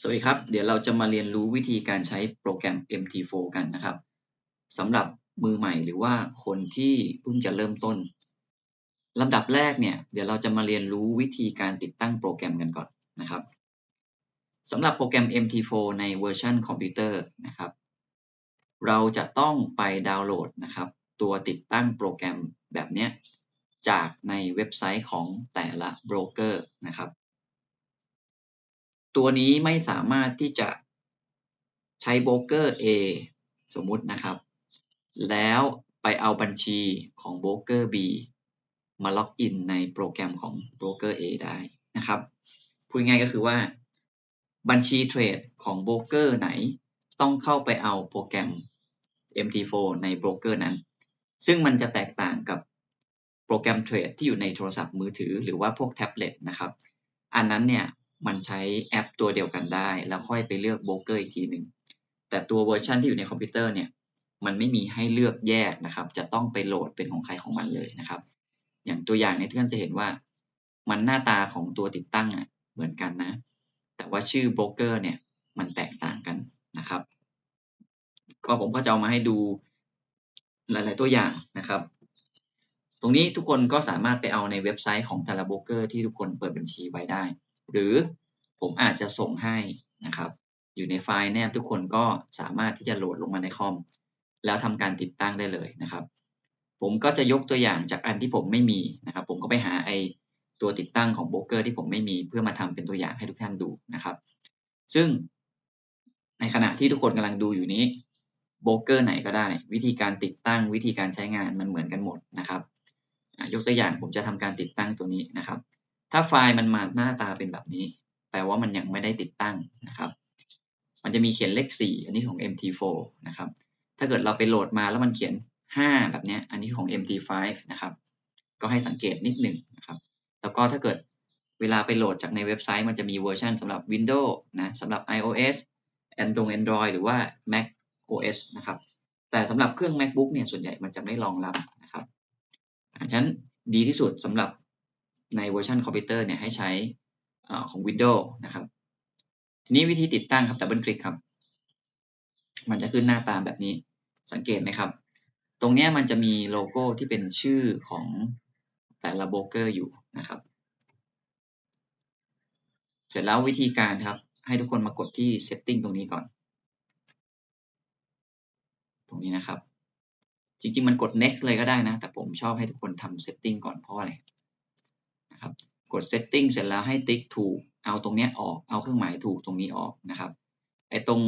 สวัสดีครับ เดี๋ยวเราจะมาเรียนรู้วิธีการใช้โปรแกรม MT4 กันนะครับสำหรับมือใหม่หรือว่าคนที่เพิ่งจะเริ่มต้นลำดับแรกเนี่ย เดี๋ยวเราจะมาเรียนรู้วิธีการติดตั้งโปรแกรมกันก่อนนะครับสำหรับโปรแกรม MT4 ในเวอร์ชันคอมพิวเตอร์นะครับ เราจะต้องไปดาวน์โหลดนะครับ ตัวติดตั้งโปรแกรมแบบนี้จากในเว็บไซต์ของแต่ละโบรกเกอร์นะครับ ตัวนี้ไม่สามารถที่จะใช้โบรกเกอร์ A สมมุตินะครับ แล้วไปเอาบัญชีของโบรกเกอร์ B มาล็อกอินในโปรแกรมของโบรกเกอร์ A ได้นะครับ พูดง่ายก็คือว่า บัญชีเทรดของโบรกเกอร์ไหนต้องเข้าไปเอาโปรแกรม MT4 ในโบรกเกอร์นั้น ซึ่งมันจะแตกต่างกับโปรแกรมเทรดที่อยู่ในโทรศัพท์มือถือหรือว่าพวกแท็บเล็ตนะครับ อันนั้นเนี่ย มันใช้แอปตัวเดียวกันได้ แล้วค่อยไปเลือกโบรกเกอร์อีกทีหนึ่งแต่ตัวเวอร์ชันที่อยู่ในคอมพิวเตอร์เนี่ยมันไม่มีให้เลือกแยกนะครับ จะต้องไปโหลดเป็นของใครของมันเลยนะครับ อย่างตัวอย่างในที่ท่านจะเห็นว่า มันหน้าตาของตัวติดตั้งอะเหมือนกันนะ แต่ว่าชื่อโบรกเกอร์เนี่ยมันแตกต่างกันนะครับ ก็ผมก็จะเอามาให้ดูหลาย ๆ ตัวอย่างนะครับ ตรงนี้ทุกคนก็สามารถไปเอาในเว็บไซต์ของแต่ละโบรกเกอร์ที่ทุกคนเปิดบัญชีไว้ได้ หรือผมอาจจะส่งให้นะครับ อยู่ในไฟล์แนบทุกคนก็สามารถที่จะโหลดลงมาในคอม แล้วทำการติดตั้งได้เลยนะครับ ผมก็จะยกตัวอย่างจากอันที่ผมไม่มีนะครับ ผมก็ไปหาไอตัวติดตั้งของโบรกเกอร์ที่ผมไม่มีเพื่อมาทำเป็นตัวอย่างให้ทุกท่านดูนะครับ ซึ่งในขณะที่ทุกคนกำลังดูอยู่นี้โบรกเกอร์ไหนก็ได้ วิธีการติดตั้งวิธีการใช้งานมันเหมือนกันหมดนะครับยกตัวอย่างผมจะทำการติดตั้งตัวนี้นะครับ ถ้าไฟล์มันมาหน้าตาเป็นแบบนี้ แปลว่ามันยังไม่ได้ติดตั้งนะครับ มันจะมีเขียนเลข 4 อันนี้ของ MT4 นะครับ ถ้าเกิดเราไปโหลดมาแล้วมันเขียน 5 แบบนี้อันนี้ของ MT5 นะครับ ก็ให้สังเกตนิดหนึ่งนะครับ แล้วก็ถ้าเกิดเวลาไปโหลดจากในเว็บไซต์มันจะมีเวอร์ชันสำหรับ Windows นะสำหรับ iOS Android Android หรือว่า Mac OS นะครับ แต่สำหรับเครื่อง MacBook เนี่ยส่วนใหญ่มันจะไม่รองรับนะครับฉะนั้นดีที่สุดสำหรับ ในเวอร์ชันคอมพิวเตอร์เนี่ยให้ใช้ของ Windows นะครับ ทีนี้วิธีติดตั้งครับดับเบิลคลิกครับ มันจะขึ้นหน้าตามแบบนี้สังเกตไหมครับ ตรงนี้มันจะมีโลโก้ที่เป็นชื่อของแต่ละโบรกเกอร์อยู่นะครับ เสร็จแล้ววิธีการครับ ให้ทุกคนมากดที่ Setting ตรงนี้ก่อน ตรงนี้นะครับ จริงๆ มันกด next เลยก็ได้นะ แต่ผมชอบให้ทุกคนทำ setting ก่อนเพราะอะไร ครับกด setting เสร็จแล้วให้ติ๊กถูกเอาตรงนี้ออกเอาเครื่องหมายถูกตรงนี้ออกนะครับไอตรง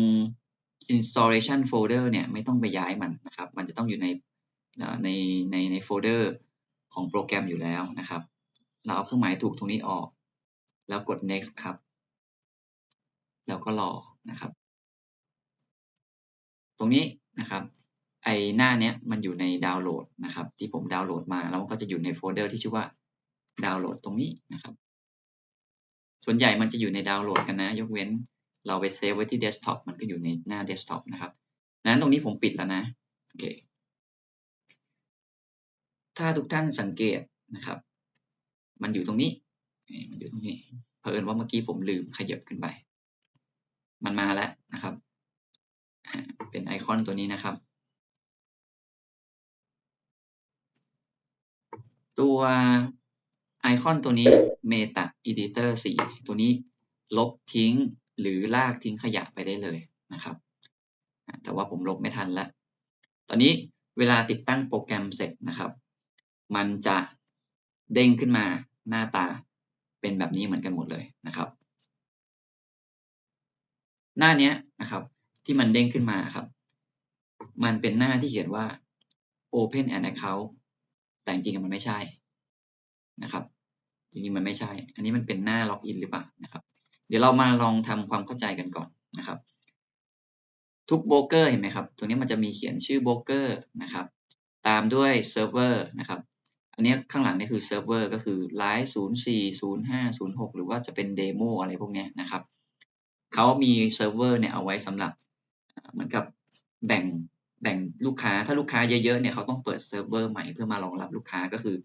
installation folder เนี่ยไม่ต้องไปย้ายมันนะครับมันจะต้องอยู่ในในในในโฟลเดอร์ของโปรแกรมอยู่แล้วนะครับ เราเอาเครื่องหมายถูกตรงนี้ออก แล้วกด next ครับ แล้วก็รอนะครับ ตรงนี้นะครับไอหน้าเนี้ยมันอยู่ในดาวน์โหลดนะครับ ที่ผมดาวน์โหลดมาแล้วมันก็จะอยู่ในโฟลเดอร์ที่ชื่อว่า ดาวน์โหลดตรงนี้นะครับ ส่วนใหญ่มันจะอยู่ในดาวน์โหลดกันนะ ยกเว้นเราไปเซฟไว้ที่เดสก์ท็อปมันก็อยู่ในหน้าเดสก์ท็อปนะครับนั้นตรงนี้ผมปิดแล้วนะโอเคถ้าทุกท่านสังเกตนะครับ มันอยู่ตรงนี้ มันอยู่ตรงนี้เพิ่นว่าเมื่อกี้ผมลืมขยับขึ้นไป มันมาแล้วนะครับ เป็นไอคอนตัวนี้นะครับ ตัว ไอคอนตัวนี้ Meta Editor 4 ตัวนี้ลบทิ้งหรือลากทิ้งขยะไปได้เลยนะครับ แต่ว่าผมลบไม่ทันแล้วตอนนี้เวลาติดตั้งโปรแกรมเสร็จนะครับ มันจะเด้งขึ้นมาหน้าตาเป็นแบบนี้เหมือนกันหมดเลยนะครับ หน้านี้นะครับ ที่มันเด้งขึ้นมาครับ มันเป็นหน้าที่เขียนว่า Open an account แต่จริงๆมันไม่ใช่ นะครับจริงๆมันไม่ใช่ อันนี้มันเป็นหน้าล็อกอินหรือเปล่านะครับ เดี๋ยวเรามาลองทำความเข้าใจกันก่อนนะครับ ทุกโบรกเกอร์เห็นไหมครับ ตรงนี้มันจะมีเขียนชื่อโบรกเกอร์นะครับ ตามด้วยเซิร์ฟเวอร์นะครับ อันนี้ข้างหลังนี่คือเซิร์ฟเวอร์ก็คือไลฟ์ศูนย์สี่ศูนย์ห้าศูนย์หกหรือว่าจะเป็นเดโมอะไรพวกนี้นะครับเขามีเซิร์ฟเวอร์เนี่ยเอาไว้สำหรับเหมือนกับแบ่งแบ่งลูกค้าถ้าลูกค้าเยอะๆเนี่ยเขาต้องเปิดเซิร์ฟเวอร์ใหม่เพื่อมารองรับลูกค้าก็คือ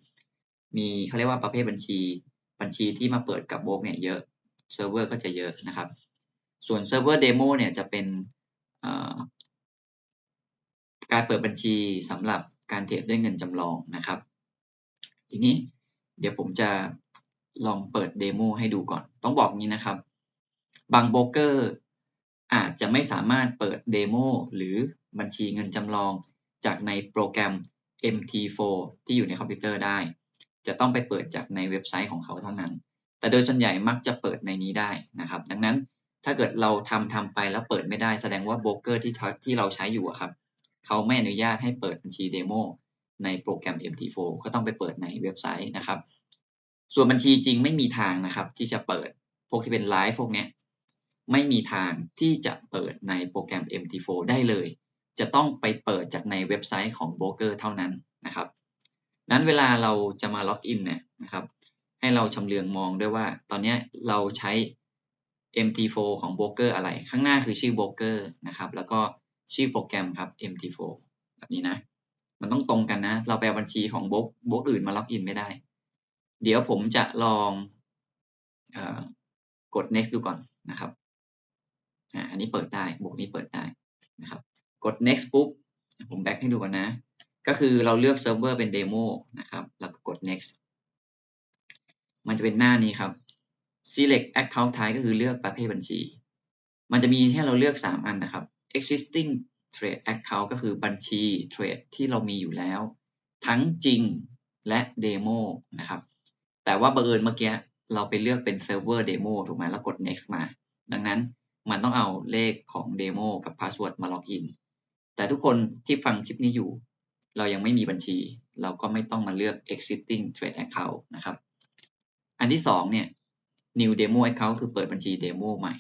มีเขาเรียกว่าประเภทบัญชี บัญชีที่มาเปิดกับโบกเนี่ยเยอะเซิร์ฟเวอร์ก็จะเยอะนะครับ ส่วนเซิร์ฟเวอร์เดโมเนี่ยจะเป็นการเปิดบัญชีสำหรับการเทรดด้วยเงินจำลองนะครับ ทีนี้เดี๋ยวผมจะลองเปิดเดโมให้ดูก่อน ต้องบอกงี้นะครับ บางโบรกเกอร์อาจจะไม่สามารถเปิดเดโมหรือบัญชีเงินจำลองจากในโปรแกรม MT4 ที่อยู่ในคอมพิวเตอร์ได้ จะต้องไปเปิดจากในเว็บไซต์ของเขาเท่านั้น แต่โดยส่วนใหญ่มักจะเปิดในนี้ได้นะครับ ดังนั้นถ้าเกิดเราทำทำไปแล้วเปิดไม่ได้แสดงว่าโบรกเกอร์ที่ที่เราใช้อยู่ครับเขาไม่อนุญาตให้เปิดบัญชีเดโมในโปรแกรม MT4 ก็ต้องไปเปิดในเว็บไซต์นะครับ ส่วนบัญชีจริงไม่มีทางนะครับ ที่จะเปิดพวกที่เป็นไลฟ์พวกนี้ไม่มีทางที่จะเปิดในโปรแกรม MT4 ได้เลย จะต้องไปเปิดจากในเว็บไซต์ของโบรกเกอร์เท่านั้นนะครับ นั้นเวลาเราจะมาล็อกอินเนี่ยนะครับให้เราชำเลืองมองด้วยว่า ตอนนี้เราใช้ MT4 ของโบรกเกอร์อะไร ข้างหน้าคือชื่อโบรกเกอร์นะครับ แล้วก็ชื่อโปรแกรมครับ MT4 แบบนี้นะ มันต้องตรงกันนะ เราแปลบัญชีของโบรกโบรกอื่นมาล็อกอินไม่ได้ เดี๋ยวผมจะลองอกด next ดูก่อนนะครับอันนี้เปิดได้ บวกนี้เปิดได้นะครับ กด next ปุ๊บ ผมแบ็กให้ดูก่อนนะ ก็คือเราเลือกเซิร์ฟเวอร์เป็นเดโมนะครับ แล้วก็กด next มันจะเป็นหน้านี้ครับ select account type ก็คือเลือกประเภทบัญชี มันจะมีให้เราเลือก 3 อันนะครับ existing trade account ก็คือบัญชีเทรดที่เรามีอยู่แล้ว ทั้งจริงและเดโมนะครับ แต่ว่าบังเอิญเมื่อกี้เราไปเลือกเป็นเซิร์ฟเวอร์เดโมถูกไหมแล้วกด next มา ดังนั้นมันต้องเอาเลขของเดโมกับพาสเวิร์ดมาล็อกอิน แต่ทุกคนที่ฟังคลิปนี้อยู่ เรายังไม่มีบัญชี เราก็ไม่ต้องมาเลือก existing trade account นะครับ อันที่2เนี่ย new demo account คือเปิดบัญชีเดโมใหม่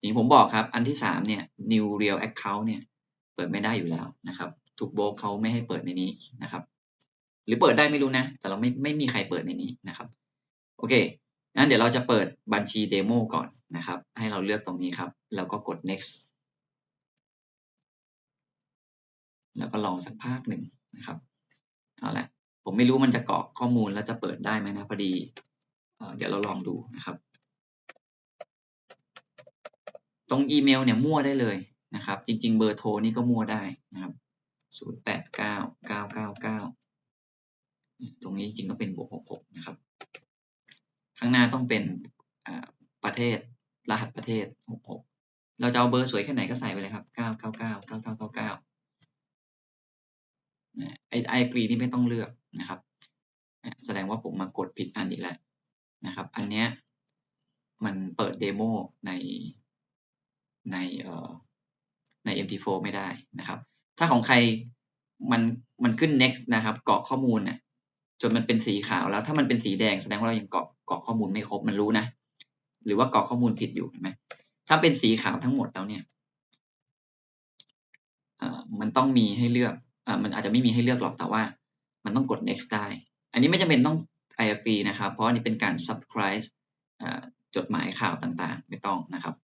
อย่างผมบอกครับ อันที่3เนี่ย new real account เนี่ย เปิดไม่ได้อยู่แล้วนะครับ ถูกโบกเขาไม่ให้เปิดในนี้นะครับ หรือเปิดได้ไม่รู้นะ แต่เราไม่ไม่มีใครเปิดในนี้นะครับ โอเคงั้นเดี๋ยวเราจะเปิดบัญชีเดโมก่อนนะครับ ให้เราเลือกตรงนี้ครับ แล้วก็กด next แล้วก็ลองสักภาคหนึ่งนะครับเอาละผมไม่รู้มันจะเกาะข้อมูลแล้วจะเปิดได้ไหมนะพอดีเดี๋ยวเราลองดูนะครับ ตรงอีเมลเนี่ยมั่วได้เลยนะครับ จริง ๆ เบอร์โทรนี่ก็มั่วได้นะครับ 0 8 9 9 9 9 ตรงนี้จริงก็เป็นบวก66 นะครับ ข้างหน้าต้องเป็นประเทศรหัสประเทศ 66 เราจะเอาเบอร์สวยแค่ไหนก็ใส่ไปเลยครับ 999 9999 ไอไอกรีนี่ไม่ต้องเลือกนะครับ แสดงว่าผมมากดผิดอันอีกแล้วนะครับ อันเนี้ยมันเปิดเดโมในในเอ่อใน MT4 ไม่ได้นะครับ ถ้าของใครมันมันขึ้น next นะครับเกาะข้อมูลนี่ยจนมันเป็นสีขาวแล้ว ถ้ามันเป็นสีแดงแสดงว่าเรายังเกาะเกาะข้อมูลไม่ครบมันรู้นะหรือว่าเกาะข้อมูลผิดอยู่เห็นไหมถ้าเป็นสีขาวทั้งหมดแล้วเนี่ยมันต้องมีให้เลือก มันอาจจะไม่มีให้เลือกหรอกแต่ว่า มันต้องกด next ได้ อันนี้ไม่จำเป็นต้อง IRP นะครับ เพราะอันนี้เป็นการ subscribe จดหมายข่าวต่างๆ ไม่ต้องนะครับ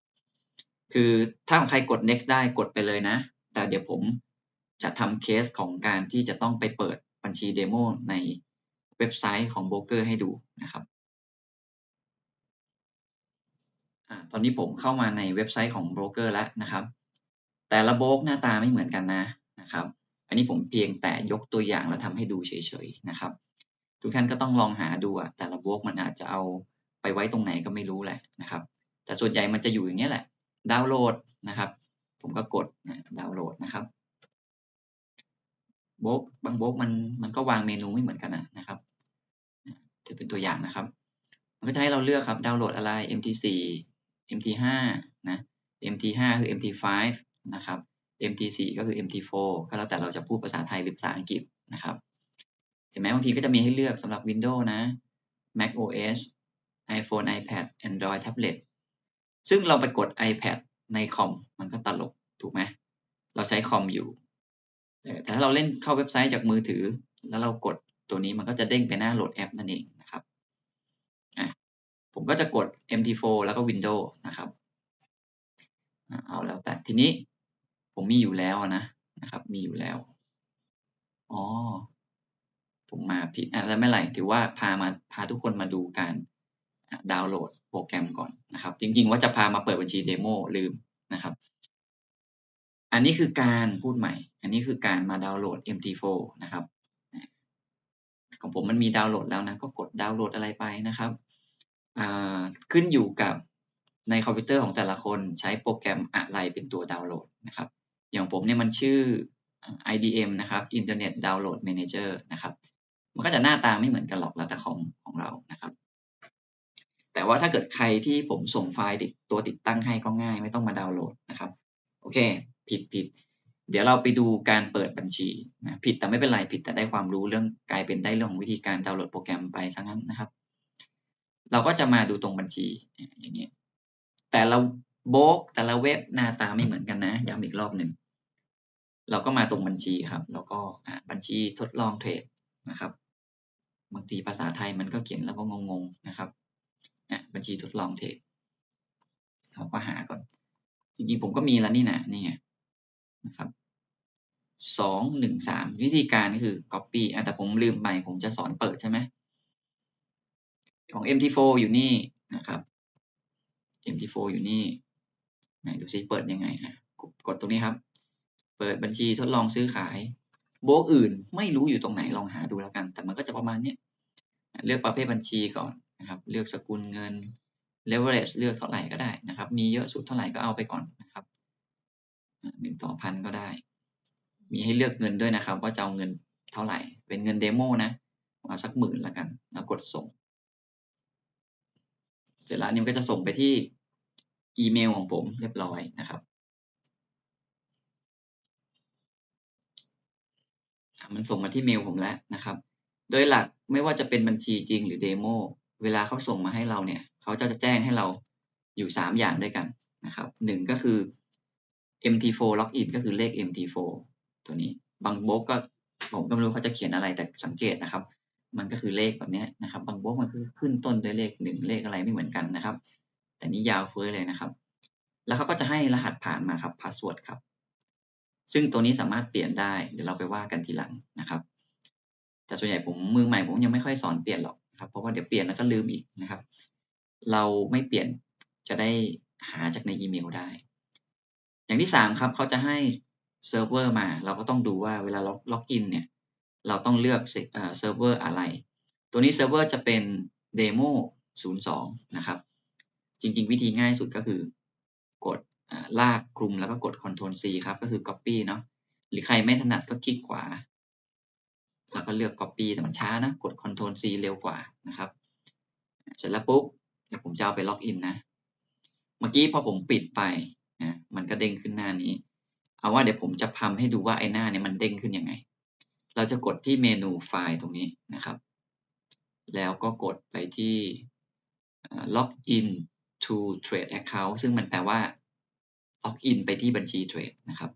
คือถ้าของใครกด next ได้กดไปเลยนะ แต่เดี๋ยวผมจะทำเคสของการที่จะต้องไปเปิดบัญชีเดโมในเว็บไซต์ของโบรกเกอร์ให้ดูนะครับอตอนนี้ผมเข้ามาในเว็บไซต์ของโบรกเกอร์แล้วนะครับ แต่ละโบรกหน้าตาไม่เหมือนกันนะนะครับ อันนี้ผมเพียงแต่ยกตัวอย่างแล้วทำให้ดูเฉยๆนะครับ ทุกท่านก็ต้องลองหาดูอะแต่ละโบรกมันอาจจะเอาไปไว้ตรงไหนก็ไม่รู้แหละนะครับ แต่ส่วนใหญ่มันจะอยู่อย่างนี้แหละ ดาวน์โหลดนะครับ ผมก็กดดาวน์โหลดนะครับโบกบางโบกมันมันก็วางเมนูไม่เหมือนกันนะครับจะเป็นตัวอย่างนะครับ มันก็จะให้เราเลือกครับดาวน์โหลดอะไร MT4 MT5 นะ MT5 คือ MT5 นะครับ MT4 ก็คือ MT4 ก็แล้วแต่เราจะพูดภาษาไทยหรือภาษาอังกฤษนะครับ เห็นไหมบางทีก็จะมีให้เลือกสำหรับ Windows นะ Mac OS iPhone iPad Android Tablet ซึ่งเราไปกด iPad ในคอมมันก็ตลกถูกไหมเราใช้คอมอยู่ แต่ถ้าเราเล่นเข้าเว็บไซต์จากมือถือ แล้วเรากดตัวนี้มันก็จะเด้งไปหน้าโหลดแอปนั่นเองนะครับผมก็จะกด MT4 แล้วก็ Windows นะครับ เอาแล้วแต่ทีนี้ ผมมีอยู่แล้วนะนะครับ มีอยู่แล้วอ๋อผมมาผิดอะแล้วไม่ไรถือว่าพามาพาทุกคนมาดูการดาวน์โหลดโปรแกรมก่อนนะครับ จริง ๆ ว่าจะพามาเปิดบัญชีเดโมลืมนะครับ อันนี้คือการพูดใหม่ อันนี้คือการมาดาวน์โหลด MT4 นะครับของผมมันมีดาวน์โหลดแล้วนะ ก็กดดาวน์โหลดอะไรไปนะครับขึ้นอยู่กับในคอมพิวเตอร์ของแต่ละคนใช้โปรแกรมอะไรเป็นตัวดาวน์โหลดนะครับ อย่างผมเนี่ยมันชื่อ IDM นะครับ Internet Download Manager นะครับ มันก็จะหน้าตาไม่เหมือนกันหรอกแล้วแต่ของของเรานะครับ แต่ว่าถ้าเกิดใครที่ผมส่งไฟล์ติดตัวติดตั้งให้ก็ง่าย ไม่ต้องมาดาวน์โหลดนะครับ โอเค ผิดผิด เดี๋ยวเราไปดูการเปิดบัญชีนะผิดแต่ไม่เป็นไรผิดแต่ได้ความรู้เรื่องกลายเป็นได้เรื่องของวิธีการดาวน์โหลดโปรแกรมไปซะงั้นนะครับ เราก็จะมาดูตรงบัญชีอย่างนี้แต่ละ โบกแต่ละเว็บหน้าตาไม่เหมือนกันนะย้ำอีกรอบหนึ่งเราก็มาตรงบัญชีครับ แล้วก็บัญชีทดลองเทรดนะครับบางทีภาษาไทยมันก็เขียนแล้วก็งงๆนะครับบัญชีทดลองเทรดเราก็หาก่อนจริงๆผมก็มีแล้วนี่นะนี่ไงนะครับสองหนึ่งสามวิธีการก็คือ copy แต่ผมลืมไปผมจะสอนเปิดใช่ไหมของ MT4 อยู่นี่นะครับ MT4 อยู่นี่ ไหนดูซิเปิดยังไงอะกดตรงนี้ครับ เปิดบัญชีทดลองซื้อขายโบกอื่นไม่รู้อยู่ตรงไหนลองหาดูแล้วกัน แต่มันก็จะประมาณนี้เลือกประเภทบัญชีก่อนนะครับ เลือกสกุลเงิน leverage เลือกเท่าไหร่ก็ได้นะครับ มีเยอะสุดเท่าไหร่ก็เอาไปก่อนนะครับหนึ่งต่อพันก็ได้ มีให้เลือกเงินด้วยนะครับ ว่าจะเอาเงินเท่าไหร่ เป็นเงินเดโมนะเอาสักหมื่นแล้วกัน แล้วกดส่ง เสร็จแล้วนี่ก็จะส่งไปที่ อีเมลของผมเรียบร้อยนะครับมันส่งมาที่เมลผมแล้วนะครับ โดยหลักไม่ว่าจะเป็นบัญชีจริงหรือเดโมเวลาเขาส่งมาให้เราเนี่ยเขาจะแจ้งให้เราอยู่ 3 อย่างด้วยกันนะครับหนึ่งก็คือ MT4 login ก็คือเลข MT4 ตัวนี้ บางบล็อกก็ผมก็ไม่รู้เขาจะเขียนอะไรแต่สังเกตนะครับ มันก็คือเลขแบบนี้นะครับ บางบล็อกมันคือขึ้นต้นด้วยเลขหนึ่งเลขอะไรไม่เหมือนกันนะครับ แต่นี้ยาวเฟ้อเลยนะครับ แล้วเขาก็จะให้รหัสผ่านมาครับพาสเวิร์ดครับ ซึ่งตัวนี้สามารถเปลี่ยนได้ เดี๋ยวเราไปว่ากันทีหลังนะครับ แต่ส่วนใหญ่ผมมือใหม่ผมยังไม่ค่อยสอนเปลี่ยนหรอกครับ เพราะว่าเดี๋ยวเปลี่ยนแล้วก็ลืมอีกนะครับ เราไม่เปลี่ยนจะได้หาจากในอีเมลได้ อย่างที่3ครับเขาจะให้เซิร์ฟเวอร์มา เราก็ต้องดูว่าเวลาเราล็อกอินเนี่ย เราต้องเลือกเซิร์ฟเวอร์อะไร ตัวนี้เซิร์ฟเวอร์จะเป็น demo 02 นะครับ จริง ๆ วิธีง่ายสุดก็คือกดลากคลุมแล้วก็กด Ctrl C ครับ ก็คือ Copy เนาะหรือใครไม่ถนัดก็คลิกขวา แล้วก็เลือก Copy แต่มันช้านะ กด Ctrl C เร็วกว่านะครับ เสร็จแล้วปุ๊บเดี๋ยวผมจะเอาไปล็อกอินนะ เมื่อกี้พอผมปิดไปนะมันก็เด้งขึ้นหน้านี้ เอาว่าเดี๋ยวผมจะทำให้ดูว่าไอ้หน้าเนี่ยมันเด้งขึ้นยังไง เราจะกดที่เมนูไฟล์ตรงนี้นะครับ แล้วก็กดไปที่ login to trade account ซึ่งมันแปลว่า login ไปที่บัญชีเทรดนะครับ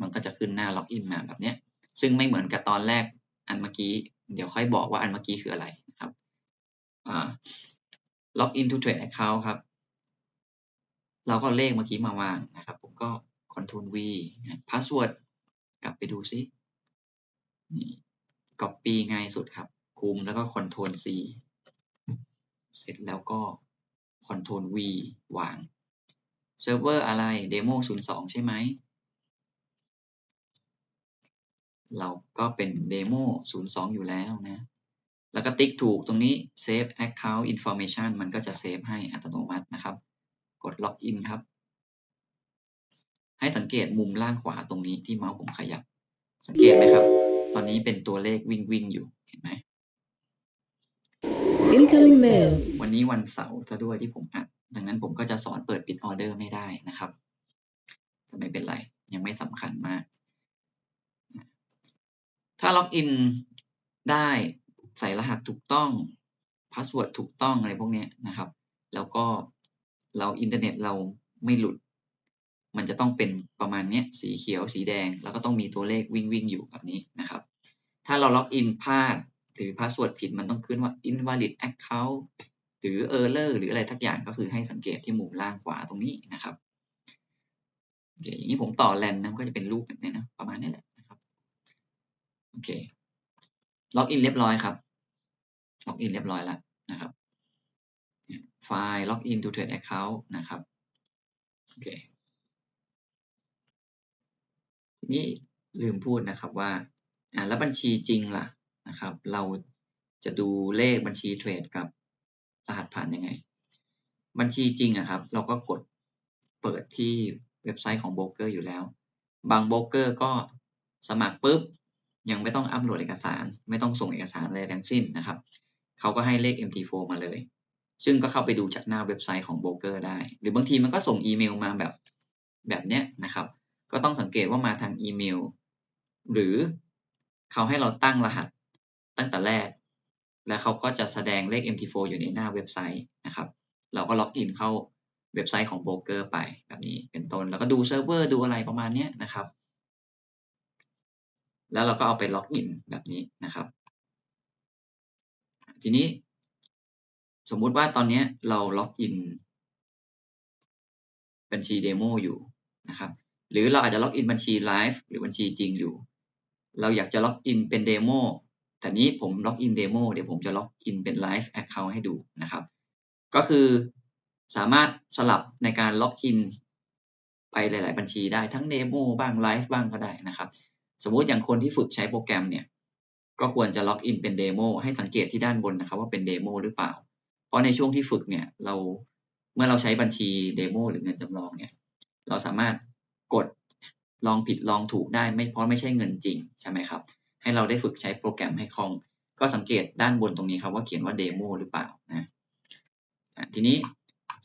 มันก็จะขึ้นหน้า login มาแบบนี้ ซึ่งไม่เหมือนกับตอนแรกอันเมื่อกี้ เดี๋ยวค่อยบอกว่าอันเมื่อกี้คืออะไรนะครับ login to trade account ครับ เราก็เลขเมื่อกี้มาวางนะครับ ผมก็ Ctrl V password กลับไปดูซินี่ copy ง่ายสุดครับ คุมแล้วก็ Ctrl C เสร็จแล้วก็ Ctrl V วาง เซิร์ฟเวอร์อะไร Demo 02 ใช่ไหม เราก็เป็น Demo 02 อยู่แล้วนะ แล้วก็ติ๊กถูกตรงนี้ Save Account Information มันก็จะเซฟให้อัตโนมัตินะครับ กด Login ครับ ให้สังเกตมุมล่างขวาตรงนี้ที่เมาส์ผมขยับ สังเกตไหมครับ ตอนนี้เป็นตัวเลขวิ่งวิ่งอยู่ เห็นไหม Incoming mail วันนี้วันเสาร์ซะด้วยที่ผมอัด ดังนั้นผมก็จะสอนเปิดปิดออเดอร์ไม่ได้นะครับ จะไม่เป็นไร ยังไม่สำคัญมาก ถ้าล็อกอินได้ใส่รหัสถูกต้องพาสเวิร์ดถูกต้องอะไรพวกนี้นะครับ แล้วก็เราอินเทอร์เน็ตเราไม่หลุด มันจะต้องเป็นประมาณนี้สีเขียวสีแดง แล้วก็ต้องมีตัวเลขวิ่งวิ่งอยู่แบบนี้นะครับ ถ้าเราล็อกอินพลาด หรือพาสเวิร์ดผิดมันต้องขึ้นว่า invalid account หรือ error หรืออะไรทักอย่างก็คือให้สังเกตที่มุมล่างขวาตรงนี้นะครับโอเคอย่างนี้ผมต่อแลนนะก็จะเป็นรูปแบบนี้นะประมาณนี้แหละนะครับโอเคล็อกอินเรียบร้อยครับล็อกอินเรียบร้อยแล้วนะครับไฟล์ login to trade account นะครับโอเคทีนี้ลืมพูดนะครับว่าอ่าแล้วบัญชีจริงล่ะ นะครับ เราจะดูเลขบัญชีเทรดกับรหัสผ่านยังไง บัญชีจริงอะครับ เราก็กดเปิดที่เว็บไซต์ของโบรกเกอร์อยู่แล้ว บางโบรกเกอร์ก็สมัครปุ๊บ ยังไม่ต้องอัปโหลดเอกสาร ไม่ต้องส่งเอกสารอะไรทั้งสิ้นนะครับ เขาก็ให้เลข MT4 มาเลย ซึ่งก็เข้าไปดูจากหน้าเว็บไซต์ของโบรกเกอร์ได้ หรือบางทีมันก็ส่งอีเมลมาแบบแบบเนี้ยนะครับ ก็ต้องสังเกตว่ามาทางอีเมล หรือเขาให้เราตั้งรหัส ตั้งแต่แรก แล้วเขาก็จะแสดงเลข MT4 อยู่ในหน้าเว็บไซต์นะครับ เราก็ล็อกอินเข้าเว็บไซต์ของโบรกเกอร์ไปแบบนี้เป็นต้น แล้วก็ดูเซิร์ฟเวอร์ดูอะไรประมาณนี้นะครับ แล้วเราก็เอาไปล็อกอินแบบนี้นะครับ ทีนี้ สมมุติว่าตอนนี้เราล็อกอินบัญชีเดโมอยู่นะครับหรือเราอาจจะล็อกอินบัญชีไลฟ์หรือบัญชีจริงอยู่ เราอยากจะล็อกอินเป็นเดโม แต่นี้ผมล็อกอินเดโมเดี๋ยวผมจะล็อกอินเป็นไลฟ์แอคเคาท์ให้ดูนะครับ ก็คือสามารถสลับในการล็อกอินไปหลาย ๆ บัญชีได้ทั้งเดโมบ้างไลฟ์บ้างก็ได้นะครับ สมมุติอย่างคนที่ฝึกใช้โปรแกรมเนี่ย ก็ควรจะล็อกอินเป็นเดโมให้สังเกตที่ด้านบนนะครับว่าเป็นเดโมหรือเปล่า เพราะในช่วงที่ฝึกเนี่ยเราเมื่อเราใช้บัญชีเดโมหรือเงินจำลองเนี่ย เราสามารถกดลองผิดลองถูกได้ไม่เพราะไม่ใช่เงินจริงใช่ไหมครับ ให้เราได้ฝึกใช้โปรแกรมให้คล่อง ก็สังเกตด้านบนตรงนี้ครับว่าเขียนว่าเดโมหรือเปล่านะทีนี้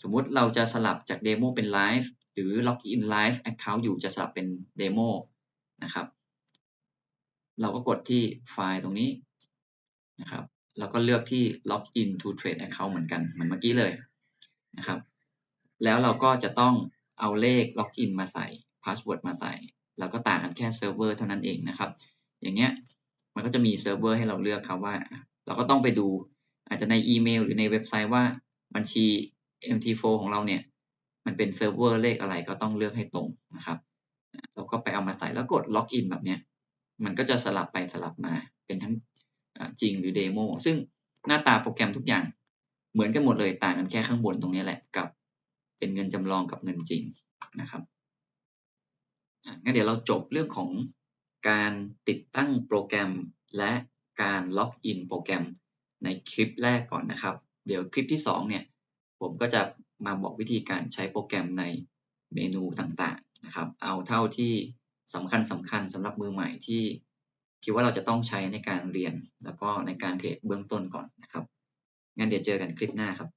สมมุติเราจะสลับจากเดโมเป็นไลฟ์หรือล็อกอินไลฟ์แอคเคาท์อยู่จะสลับเป็นเดโมนะครับ เราก็กดที่ไฟล์ตรงนี้นะครับแล้วก็เลือกที่ login to trade account เหมือนกันเหมือนเมื่อกี้เลยนะครับ แล้วเราก็จะต้องเอาเลข login มาใส่ password มาใส่ แล้วก็ต่างกันแค่เซิร์ฟเวอร์เท่านั้นเองนะครับ อย่างเงี้ยมันก็จะมีเซิร์ฟเวอร์ให้เราเลือกครับว่า เราก็ต้องไปดูอาจจะในอีเมล หรือในเว็บไซต์ว่าบัญชี MT4 ของเราเนี่ย มันเป็นเซิร์ฟเวอร์เลขอะไรก็ต้องเลือกให้ตรงนะครับเราก็ไปเอามาใส่แล้วกดล็อกอินแบบเนี้ยมันก็จะสลับไปสลับมาเป็นทั้งจริงหรือเดโมซึ่งหน้าตาโปรแกรมทุกอย่างเหมือนกันหมดเลยต่างกันแค่ข้างบนตรงนี้แหละกับ เป็นเงินจำลองกับเงินจริงนะครับงั้นเดี๋ยวเราจบเรื่องของ การติดตั้งโปรแกรม และการล็อกอินโปรแกรมในคลิปแรกก่อนนะครับ เดี๋ยวคลิปที่2เนี่ยผมก็จะมาบอกวิธีการใช้โปรแกรมในเมนูต่างๆนะครับ เอาเท่าที่สำคัญสำคัญสำหรับมือใหม่ที่คิดว่าเราจะต้องใช้ในการเรียน แล้วก็ในการเทรดเบื้องต้นก่อนนะครับงั้นเดี๋ยวเจอกันคลิปหน้าครับ